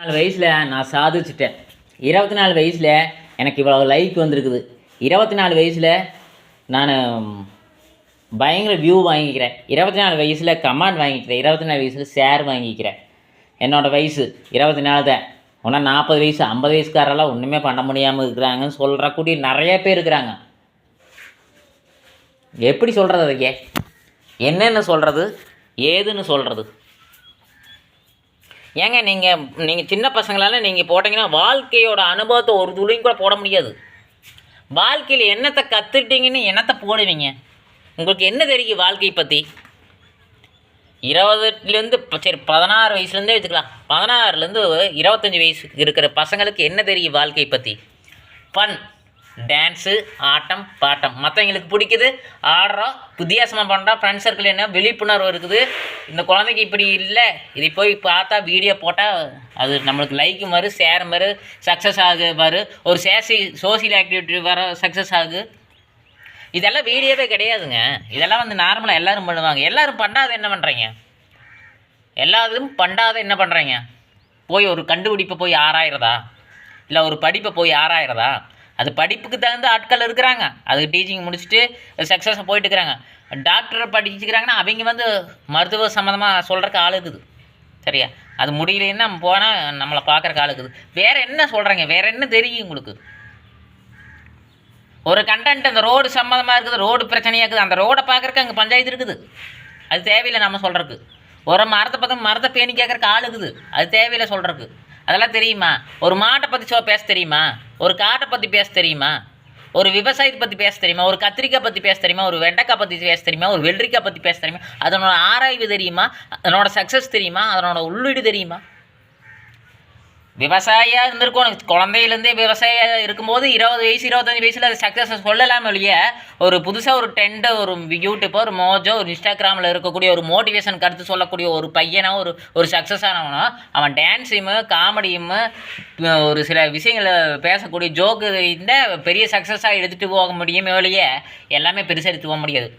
நாலு வயசில் நான் சாதிச்சிட்டேன். இருபத்தி நாலு வயசில் எனக்கு இவ்வளோ லைக் வந்திருக்குது. இருபத்தி நாலு வயசில் நான் பயங்கர வியூ வாங்கிக்கிறேன். இருபத்தி நாலு வயசில் கமாண்ட் வாங்கிக்கிறேன். இருபத்தி நாலு வயசில் ஷேர் வாங்கிக்கிறேன். என்னோடய வயசு இருபத்தி நாலு தான். ஒன்றா நாற்பது வயசு ஐம்பது வயசுக்காரெல்லாம் ஒன்றுமே பண்ண முடியாமல் இருக்கிறாங்கன்னு சொல்கிற கூடிய நிறைய பேர் இருக்கிறாங்க. எப்படி சொல்கிறது அதுக்கே? என்னென்னு சொல்கிறது ஏதுன்னு சொல்கிறது ஏங்க நீங்கள் நீங்கள் சின்ன பசங்களால் நீங்கள் போட்டிங்கன்னா வாழ்க்கையோட அனுபவத்தை ஒரு துளியும் கூட போட முடியாது. வாழ்க்கையில் என்னத்தை கற்றுக்கிட்டீங்கன்னு என்னத்தை போடுவீங்க? உங்களுக்கு என்ன தெரியும் வாழ்க்கையை பற்றி இருபதுலேருந்து சரி பதினாறு வயசுலேருந்தே வச்சுக்கலாம். பதினாறுலேருந்து இருபத்தஞ்சி வயசுக்கு இருக்கிற பசங்களுக்கு என்ன தெரியும் வாழ்க்கையை பற்றி ஃபன் டான்ஸு ஆட்டம் பாட்டம். மற்றவங்களுக்கு பிடிக்குது ஆடுறோம் வித்தியாசமாக பண்ணுறோம் ஃப்ரெண்ட்ஸ் சர்க்கிள் என்ன? விழிப்புணர்வு இருக்குது. இந்த குழந்தைக்கு இப்படி இல்லை. இதை போய் பார்த்தா வீடியோ போட்டால் அது நம்மளுக்கு லைக்கு வரும் ஷேர் வரும் சக்ஸஸ் ஆகு மாதிரி ஒரு சேசி சோசியல் ஆக்டிவிட்டி வர சக்ஸஸ் ஆகு. இதெல்லாம் வீடியோவே கிடையாதுங்க. இதெல்லாம் வந்து நார்மலாக எல்லாரும் பண்ணுவாங்க. எல்லோரும் பண்ணாத என்ன பண்ணுறீங்க எல்லாரும் பண்ணாத என்ன பண்ணுறீங்க போய் ஒரு கண்டுபிடிப்பை போய் ஆராயிறதா? இல்லை ஒரு படிப்பை போய் ஆராயிறதா? அது படிப்புக்கு தகுந்த ஆட்கள் இருக்கிறாங்க. அது டீச்சிங் முடிச்சுட்டு சக்ஸஸாக போயிட்டு இருக்கிறாங்க டாக்டரை படிச்சுக்கிறாங்கன்னா அவங்க வந்து மருத்துவ சம்மந்தமாக சொல்கிறக்கு ஆள் இருக்குது. சரியா? அது முடியலன்னா போனால் நம்மளை பார்க்குறக்கு ஆள் இருக்குது. வேறு என்ன சொல்கிறாங்க வேறு என்ன தெரியும் உங்களுக்கு? ஒரு கண்டென்ட் அந்த ரோடு சம்மந்தமாக இருக்குது ரோடு பிரச்சனையாக இருக்குது. அந்த ரோடை பார்க்குறக்கு அங்கே பஞ்சாயத்து இருக்குது. அது தேவையில்லை நம்ம சொல்கிறக்கு ஒரு மரத்தை பக்கம் மரத்தை பேணி கேட்குறக்கு ஆள் இருக்குது. அது தேவையில்லை சொல்கிறக்கு அதெல்லாம் தெரியுமா? ஒரு மாட்டை பற்றி சோ பேச தெரியுமா? ஒரு காட்டை பற்றி பேச தெரியுமா? ஒரு விவசாயத்தை பற்றி பேச தெரியுமா? ஒரு கத்திரிக்காய் பற்றி பேச தெரியுமா? ஒரு வெண்டைக்காய் பற்றி பேச தெரியுமா? ஒரு வெள்ளரிக்காய் பற்றி பேச தெரியுமா? அதனோட ஆராய்வு தெரியுமா? அதனோட சக்ஸஸ் தெரியுமா? அதனோட உள்ளீடு தெரியுமா? விவசாயியாக இருந்திருக்கணும் குழந்தையிலேருந்தே விவசாயியாக இருக்கும்போது இருபது வயசு இருபத்தஞ்சி வயசில் அது சக்ஸஸ் சொல்லலாம் இல்லையே ஒரு புதுசாக ஒரு டெண்டை ஒரு யூடியூப்போ ஒரு மோஜோ ஒரு இன்ஸ்டாகிராமில் இருக்கக்கூடிய ஒரு மோட்டிவேஷன் கருத்து சொல்லக்கூடிய ஒரு பையனோ ஒரு ஒரு சக்ஸஸ் ஆனவனோ அவன் டான்ஸையும் காமெடியும் ஒரு சில விஷயங்களை பேசக்கூடிய ஜோக்கு இந்த பெரிய சக்ஸஸாக எடுத்துகிட்டு போக முடியுமே இல்லையே எல்லாமே பெருசாக எடுத்து போக முடியாது.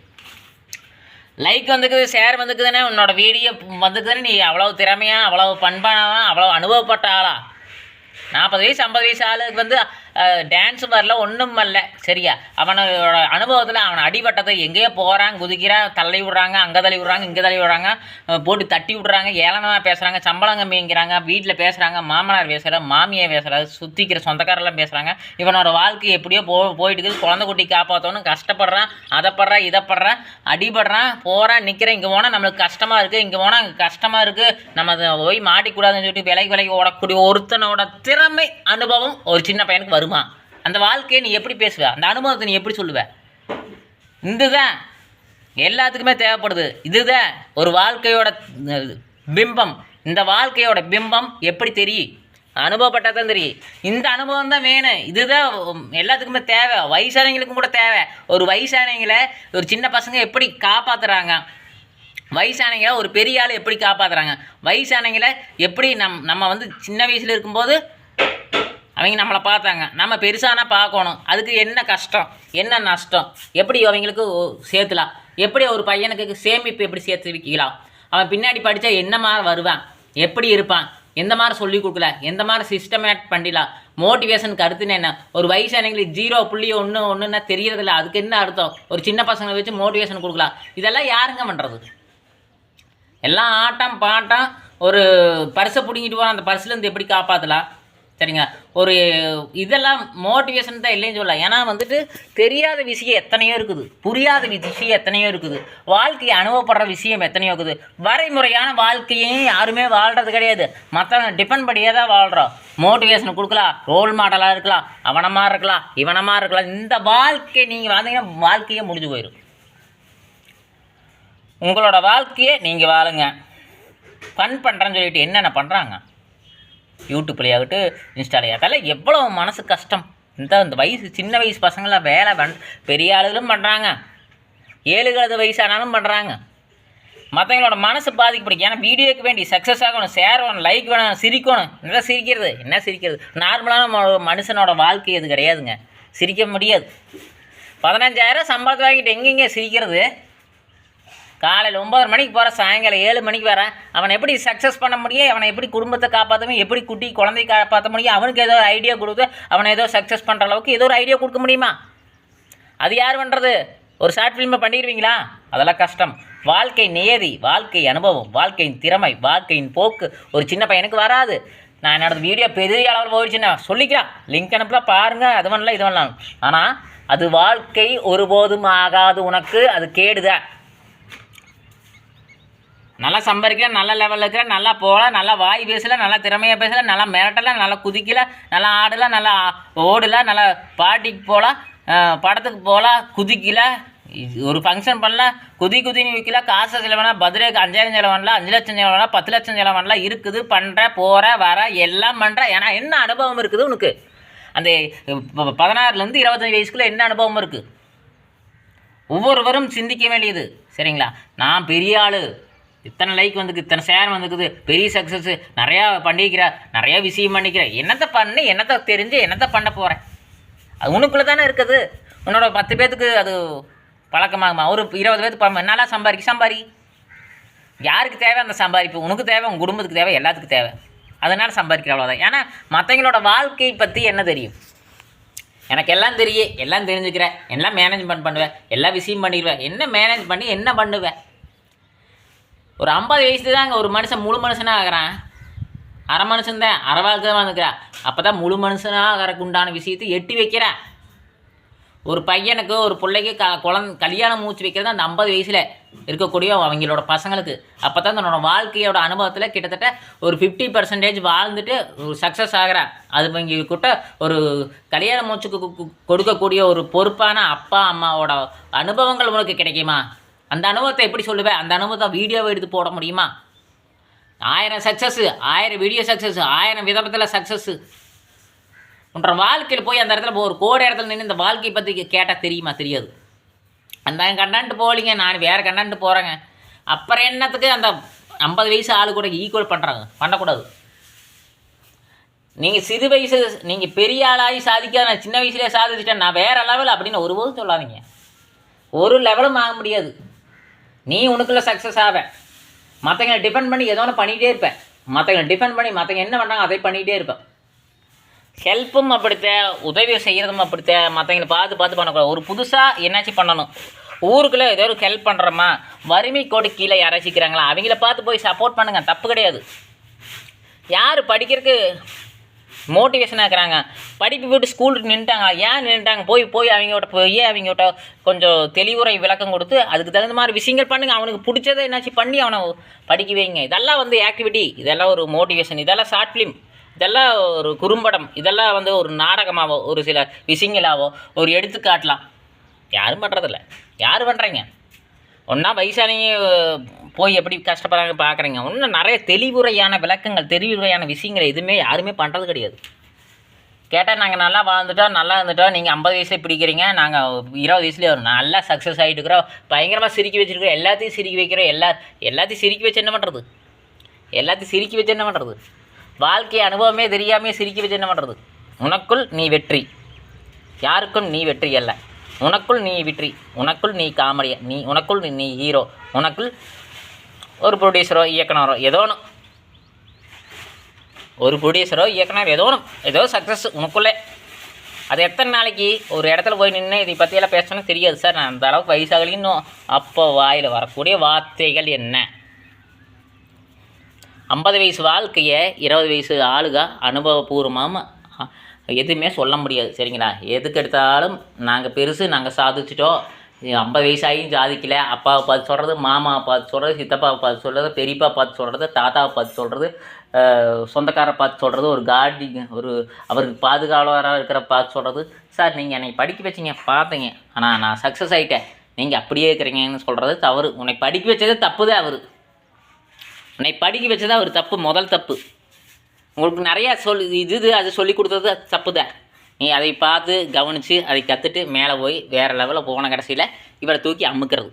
லைக் வந்துக்குது ஷேர் வந்துக்குதுன்னே உன்னோட வீடியோ வந்துக்குதுன்னு நீ அவ்வளோ திறமையாக அவ்வளோ பண்பானவன் அவ்வளோ அனுபவப்பட்ட ஆளா? நாற்பது வயசு ஐம்பது வயசு ஆளுக்கு வந்து டான்ஸ் வரல ஒன்றும் இல்லை சரியா? அவனோட அனுபவத்தில் அவன் அடிபட்டதை எங்கேயோ போகிறான் குதிக்கிறான் தள்ளி விட்றாங்க அங்கே தள்ளி விட்றாங்க இங்கே தள்ளி விடுறாங்க போட்டு தட்டி விட்றாங்க ஏளனமாக பேசுகிறாங்க சம்பளம் கம்மிங்கிறாங்க வீட்டில் பேசுகிறாங்க மாமனார் பேசுகிற மாமியை பேசுகிறாரு சுற்றிக்கிற சொந்தக்காரெல்லாம் பேசுகிறாங்க இவனோட வாழ்க்கை எப்படியோ போ போயிட்டு இருக்குது குழந்தை குட்டி காப்பாற்றணும் கஷ்டப்படுறான் அதை படுறான் இதை படுறான் அடிபடுறான் போகிறான் நிற்கிறேன் இங்கே போனால் நம்மளுக்கு கஷ்டமாக இருக்குது இங்கே போனால் அங்கே கஷ்டமாக இருக்குது நம்ம அதை போய் மாட்டிக்கூடாதுன்னு சொல்லிட்டு விலைக்கு விலைக்கு ஓடக்கூடிய ஒருத்தனோட திறமை அனுபவம் ஒரு சின்ன பையனுக்கு வரும்? அந்த வாழ்க்கையை நீ எப்படி பேசுவ? அந்த அனுபவத்தை நீ எப்படி சொல்லுவ? இதுதான் எல்லாத்துக்குமே தேவைப்படுது. இதுதான் ஒரு வாழ்க்கையோட பிம்பம். இந்த வாழ்க்கையோட பிம்பம் எப்படி தெரியும்? அனுபவப்பட்டால் தான் தெரியும். இந்த அனுபவம் தான் வேணும் இதுதான் எல்லாத்துக்குமே தேவை. வயசானவங்களுக்கும் கூட தேவை. ஒரு வயசானவங்களை ஒரு சின்ன பசங்க எப்படி காப்பாற்றுறாங்க வயசானவங்களை ஒரு பெரிய ஆள் எப்படி காப்பாற்றுறாங்க வயசானவங்களை எப்படி நம் நம்ம வந்து சின்ன வயசில் இருக்கும்போது அவங்க நம்மளை பார்த்தாங்க. நம்ம பெருசானா பார்க்கணும். அதுக்கு என்ன கஷ்டம்? என்ன நஷ்டம்? எப்படி அவங்களுக்கு சேர்த்துலாம்? எப்படி ஒரு பையனுக்கு சேமிப்பு எப்படி சேர்த்து வைக்கலாம்? அவன் பின்னாடி படித்தா என்ன மாதிரி வருவான்? எப்படி இருப்பான்? எந்த மாதிரி சொல்லி கொடுக்கல? எந்த மாதிரி சிஸ்டமேட் பண்ணிடலாம்? மோட்டிவேஷன் கருத்துன்னு என்ன? ஒரு வயசானவங்களுக்கு ஜீரோ புள்ளி ஒன்று ஒன்றுன்னா தெரியறதில்ல. அதுக்கு என்ன அர்த்தம்? ஒரு சின்ன பசங்களை வச்சு மோட்டிவேஷன் கொடுக்கலாம். இதெல்லாம் யாருங்க பண்ணுறது எல்லாம் ஆட்டம் பாட்டம் ஒரு பரிசை பிடிங்கிட்டு போகிற அந்த பரிசுலேருந்து எப்படி காப்பாற்றலாம் சரிங்களா ஒரு இதெல்லாம் மோட்டிவேஷன் தான் இல்லைன்னு சொல்லலாம் ஏன்னா வந்துட்டு தெரியாத விஷயம் எத்தனையோ இருக்குது. புரியாத விஷயம் எத்தனையோ இருக்குது. வாழ்க்கையை அனுபவப்படுற விஷயம் எத்தனையோ இருக்குது. வரைமுறையான வாழ்க்கையும் யாருமே வாழ்கிறது கிடையாது. மற்றவங்க டிபெண்ட் பண்ணியே தான் வாழ்கிறோம் மோட்டிவேஷன் கொடுக்கலாம். ரோல் மாடலாக இருக்கலாம். அவனமாக இருக்கலாம். இவனமாக இருக்கலாம். இந்த வாழ்க்கை நீங்கள் வாழ்ந்தீங்கன்னா வாழ்க்கையே முடிஞ்சு போயிடும் உங்களோட வாழ்க்கையை நீங்கள் வாழுங்க. ஃபன் பண்ணுறேன்னு சொல்லிட்டு என்னென்ன பண்ணுறாங்க யூடியூப்லையாகட்டும் இன்ஸ்டாலையா அதெல்லாம் எவ்வளோ மனசு கஷ்டம். இந்த இந்த வயசு சின்ன வயசு பசங்களாம் வேலை பண் பெரிய ஆளுகளும் பண்ணுறாங்க ஏழு கழுது வயசானாலும் பண்ணுறாங்க மற்றவங்களோட மனசு பாதிக்கப்படும் ஏன்னா வீடியோக்கு வேண்டி சக்ஸஸ் ஆகணும் ஷேர் வேணும் லைக் வேணும் சிரிக்கணும். என்ன சிரிக்கிறது? என்ன சிரிக்கிறது? நார்மலான ம- மனுஷனோட வாழ்க்கை இது கிடையாதுங்க. சிரிக்க முடியாது. பதினஞ்சாயிரம் சம்பளத்தை வாங்கிட்டு எங்கெங்க சிரிக்கிறது? காலையில் ஒம்பது மணிக்கு போகிற சாயங்காலம் ஏழு மணிக்கு வரேன். அவனை எப்படி சக்ஸஸ் பண்ண முடியும்? அவனை எப்படி குடும்பத்தை காப்பாற்ற முடியும் எப்படி குட்டி குழந்தைய காப்பாற்ற முடியும்? அவனுக்கு ஏதோ ஐடியா கொடுத்து அவனை ஏதோ சக்ஸஸ் பண்ணுற அளவுக்கு ஏதோ ஒரு ஐடியா கொடுக்க முடியுமா? அது யார் பண்ணுறது ஒரு ஷார்ட் ஃபிலிமை பண்ணிடுவீங்களா அதெல்லாம் கஷ்டம். வாழ்க்கை நியதி வாழ்க்கை அனுபவம் வாழ்க்கையின் திறமை வாழ்க்கையின் போக்கு. ஒரு சின்ன பையனுக்கு வராது. நான் என்னோட வீடியோ பெரிய அளவில் போயிடுச்சுன்னா சொல்லிக்கிறேன். லிங்க் அனுப்பலாம் பாருங்கள் அது பண்ணலாம் இது பண்ணலாம் ஆனால் அது வாழ்க்கை ஒருபோதும் ஆகாது உனக்கு அது கேடுதான். நல்லா சம்பாதிக்கல நல்ல லெவலில் இருக்கிற நல்லா போகலாம் நல்லா வாய் பேசல நல்லா திறமையாக பேசல நல்லா மிரட்டல நல்லா குதிக்கல நல்லா ஆடலாம் நல்லா ஓடலாம் நல்லா பாட்டிக்கு போகலாம் படத்துக்கு போகலாம் குதிக்கல ஒரு ஃபங்க்ஷன் பண்ணலாம் குதி குதினு விற்கல காசு செலவனா பதிலுக்கு அஞ்சாயிரம் செலவனில் அஞ்சு லட்சம் செலவனா பத்து லட்சம் செலவனலாம் இருக்குது பண்ணுற போகிற வர எல்லாம் பண்ணுற ஏன்னா என்ன அனுபவம் இருக்குது உனக்கு? அந்த ப- பதினாறுலேருந்து இருபத்தஞ்சி வயசுக்குள்ளே என்ன அனுபவம் இருக்குது ஒவ்வொருவரும் சிந்திக்க வேண்டியது சரிங்களா? நான் பெரிய ஆள். இத்தனை லைக் வந்துக்கு இத்தனை ஷேர் வந்துக்குது பெரிய சக்ஸஸ் நிறையா பண்ணிக்கிறேன் நிறையா விஷயம் பண்ணிக்கிறேன் என்னத்தை பண்ணி என்னத்தை தெரிஞ்சு என்னத்தை பண்ண போகிறேன் அது உனக்குள்ளே தானே இருக்குது. உன்னோட பத்து பேத்துக்கு அது பழக்கமாகுமா? ஒரு இருபது பேத்துக்கு பழக்கம். நல்லா சம்பாதிக்க சம்பாரி யாருக்கு தேவை அந்த சம்பாதிப்பு? உனக்கு தேவை உன் குடும்பத்துக்கு தேவை எல்லாத்துக்கும் தேவை. அதனால் சம்பாதிக்கிற அவ்வளோதான் ஏன்னா மற்றவங்களோட வாழ்க்கை பற்றி என்ன தெரியும்? எனக்கு எல்லாம் தெரியும். எல்லாம் தெரிஞ்சுக்கிறேன். எல்லாம் மேனேஜ்மெண்ட் பண்ணுவேன். எல்லா விஷயம் பண்ணிடுவேன். என்ன மேனேஜ் பண்ணி என்ன பண்ணுவேன்? ஒரு ஐம்பது வயசு தாங்க ஒரு மனுஷன் முழு மனுஷனாக ஆகிறான். அரை மனுஷன் தான் அரை வாழ்க்கை தான் வந்துக்கிறான் அப்போ தான் முழு மனுஷனாக ஆகிறக்கு உண்டான விஷயத்தை எட்டி வைக்கிறேன். ஒரு பையனுக்கு ஒரு பிள்ளைக்கு க குழந்த கல்யாணம் மூச்சு வைக்கிறது அந்த ஐம்பது வயசில் இருக்கக்கூடிய அவங்களோட பசங்களுக்கு. அப்போ தான் தன்னோட வாழ்க்கையோட அனுபவத்தில் கிட்டத்தட்ட ஒரு ஃபிஃப்டி பர்சன்டேஜ் வாழ்ந்துட்டு ஒரு சக்ஸஸ் ஆகிறான். அது இவங்கக்கிட்ட ஒரு கல்யாண மூச்சுக்கு கொடுக்கக்கூடிய ஒரு பொறுப்பான அப்பா அம்மாவோட அனுபவங்கள் உனக்கு கிடைக்குமா? அந்த அனுபவத்தை எப்படி சொல்லுவேன்? அந்த அனுபவத்தை வீடியோவை எடுத்து போட முடியுமா? ஆயிரம் சக்ஸஸ்ஸு ஆயிரம் வீடியோ சக்ஸஸ்ஸு ஆயிரம் விதத்தில் சக்ஸஸ்ஸு உன்ற வாழ்க்கையில் போய் அந்த இடத்துல ஒரு கோடி இடத்துல நின்று இந்த வாழ்க்கையை பற்றி கேட்டால் தெரியுமா? தெரியாது. அந்த கண்டான்ட்டு போகலிங்க நான் வேறு கண்டான்ட்டு போகிறேங்க அப்புறம் என்னத்துக்கு அந்த ஐம்பது வயசு ஆளு கூட ஈக்குவல் பண்ணுறாங்க பண்ணக்கூடாது. நீங்கள் சிறு வயசு நீங்கள் பெரிய ஆளாகி சாதிக்காத நான் சின்ன வயசுலேயே சாதிச்சிட்டேன் நான் வேறு லெவல் அப்படின்னு ஒருபோதும் சொல்லாதீங்க. ஒரு லெவலும் ஆக முடியாது. நீ உனக்குள்ளே சக்ஸஸ் ஆவ. மற்றவங்களை டிபெண்ட் பண்ணி ஏதோ ஒன்று பண்ணிகிட்டே இருப்பேன் மற்றவங்களை டிபெண்ட் பண்ணி மற்றவங்க என்ன பண்ணுறாங்க அதை பண்ணிகிட்டே இருப்பேன் ஹெல்ப்பும் அப்படித்தான் உதவி செய்கிறதும் அப்படித்தான் மற்றவங்களை பார்த்து பார்த்து பண்ணக்கூடாது. ஒரு புதுசாக என்னாச்சும் பண்ணணும்? ஊருக்குள்ளே ஏதோ ஒரு ஹெல்ப் பண்ணுறோமா வறுமை கோடு கீழே யாராச்சிக்கிறாங்களா அவங்கள பார்த்து போய் சப்போர்ட் பண்ணுங்கள் தப்பு கிடையாது. யார் படிக்கிறதுக்கு மோட்டிவேஷனாக இருக்கிறாங்க. படிப்பு விட்டு ஸ்கூலுக்கு நின்றுட்டாங்க ஏன் நின்றுட்டாங்க போய் போய் அவங்ககிட்ட போய் அவங்ககிட்ட கொஞ்சம் தெளிவுரை விளக்கம் கொடுத்து அதுக்கு தகுந்த மாதிரி விஷயங்கள் பண்ணுங்கள் அவனுக்கு பிடிச்சதை என்னாச்சு பண்ணி அவனை படிக்க வைங்க. இதெல்லாம் வந்து ஆக்டிவிட்டி இதெல்லாம் ஒரு மோட்டிவேஷன் இதெல்லாம் ஷார்ட் ஃபிலிம் இதெல்லாம் ஒரு குறும்படம். இதெல்லாம் வந்து ஒரு நாடகமாவோ ஒரு சில விஷயங்களாவோ ஒரு எடுத்துக்காட்டலாம். யாரும் பண்ணுறதில்ல யார் பண்ணுறீங்க ஒன்றா வயசானவங்க போய் எப்படி கஷ்டப்படுறாங்க பார்க்குறீங்க இன்னும் நிறைய தெளிவுரையான விளக்கங்கள் தெளிவுரையான விஷயங்கள் எதுவுமே யாருமே பண்ணுறது கிடையாது. கேட்டால் நாங்கள் நல்லா வாழ்ந்துட்டோம் நல்லா இருந்துட்டோம். நீங்கள் ஐம்பது வயசுல பிடிக்கிறீங்க நாங்கள் இருபது வயசுலேயே வரும். நல்லா சக்ஸஸ் ஆகிட்டு இருக்கிறோம். பயங்கரமாக சிரிக்க வச்சுருக்கோம் எல்லாத்தையும் சிரிக்க வைக்கிறோம். எல்லா எல்லாத்தையும் சிரிக்க வச்சு என்ன பண்ணுறது எல்லாத்தையும் சிரிக்க வச்சு என்ன பண்ணுறது வாழ்க்கை அனுபவமே தெரியாமே சிரிக்க வச்சு என்ன பண்ணுறது உனக்குள் நீ வெற்றி. யாருக்கும் நீ வெற்றி அல்ல. உனக்குள் நீ வெற்றி உனக்குள் நீ காமெடி நீ உனக்குள் நீ ஹீரோ உனக்குள் ஒரு ப்ரொடியூசரோ இயக்குனரோ ஏதோ ஒன்று ஒரு ப்ரொடியூசரோ இயக்குனர் ஏதோ ஒன்று ஏதோ சக்ஸஸ் உனக்குள்ளே. அது எத்தனை நாளைக்கு ஒரு இடத்துல போய் நின்று இதை பற்றியெல்லாம் பேசணும்னு தெரியாது சார். நான் அந்த அளவுக்கு வயசாகலையும் இன்னும். அப்போ வாயில் வரக்கூடிய வார்த்தைகள் என்ன? ஐம்பது வயசு வாழ்க்கையை இருபது வயசு ஆளுக அனுபவபூர்வமாக எதுவுமே சொல்ல முடியாது. சரிங்களா? எதுக்கு எடுத்தாலும் நாங்கள் பெருசு நாங்கள் சாதிச்சிட்டோம். ஐம்பது வயசாகியும் சாதிக்கல. அப்பாவை பார்த்து சொல்கிறது மாமாவை பார்த்து சொல்கிறது சித்தப்பாவை பார்த்து சொல்கிறது பெரியப்பா பார்த்து சொல்கிறது தாத்தாவை பார்த்து சொல்கிறது சொந்தக்காரரை பார்த்து சொல்கிறது ஒரு கார்டி ஒரு அவருக்கு பாதுகாவலராக இருக்கிற பார்த்து சொல்கிறது சார் நீங்கள் என்னை படிக்க வச்சீங்க பார்த்தீங்க. ஆனால் நான் சக்ஸஸ் ஆகிட்டேன் நீங்கள் அப்படியே இருக்கிறீங்கன்னு சொல்கிறது தவறு. உன்னை படிக்க வச்சது தப்பு தான் அவர். உன்னை படிக்க வச்சது அவர் தப்பு முதல் தப்பு. உங்களுக்கு நிறையா சொல் இது இது அது சொல்லி கொடுத்தது தப்பு தான் நீ அதை பார்த்து கவனித்து அதை கற்றுட்டு மேலே போய் வேறு லெவலில் போன கடைசியில் இவரை தூக்கி அமுக்கிறது.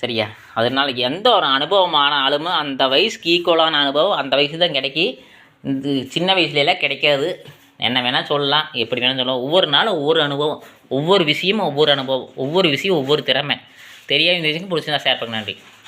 சரியா? அதனால் எந்த ஒரு அனுபவமான ஆளுமோ அந்த வயசுக்கு ஈக்குவலான அனுபவம் அந்த வயசு தான் கிடைக்கி இந்த சின்ன வயசுலலாம் கிடைக்காது. என்ன வேணால் சொல்லலாம் எப்படி வேணால் சொல்லலாம். ஒவ்வொரு நாளும் ஒவ்வொரு அனுபவம் ஒவ்வொரு விஷயமும் ஒவ்வொரு அனுபவம் ஒவ்வொரு விஷயம் ஒவ்வொரு திறமை. தெரியாத இந்த விஷயம் பிடிச்சிருந்தா ஷேர் பண்ண நன்றி.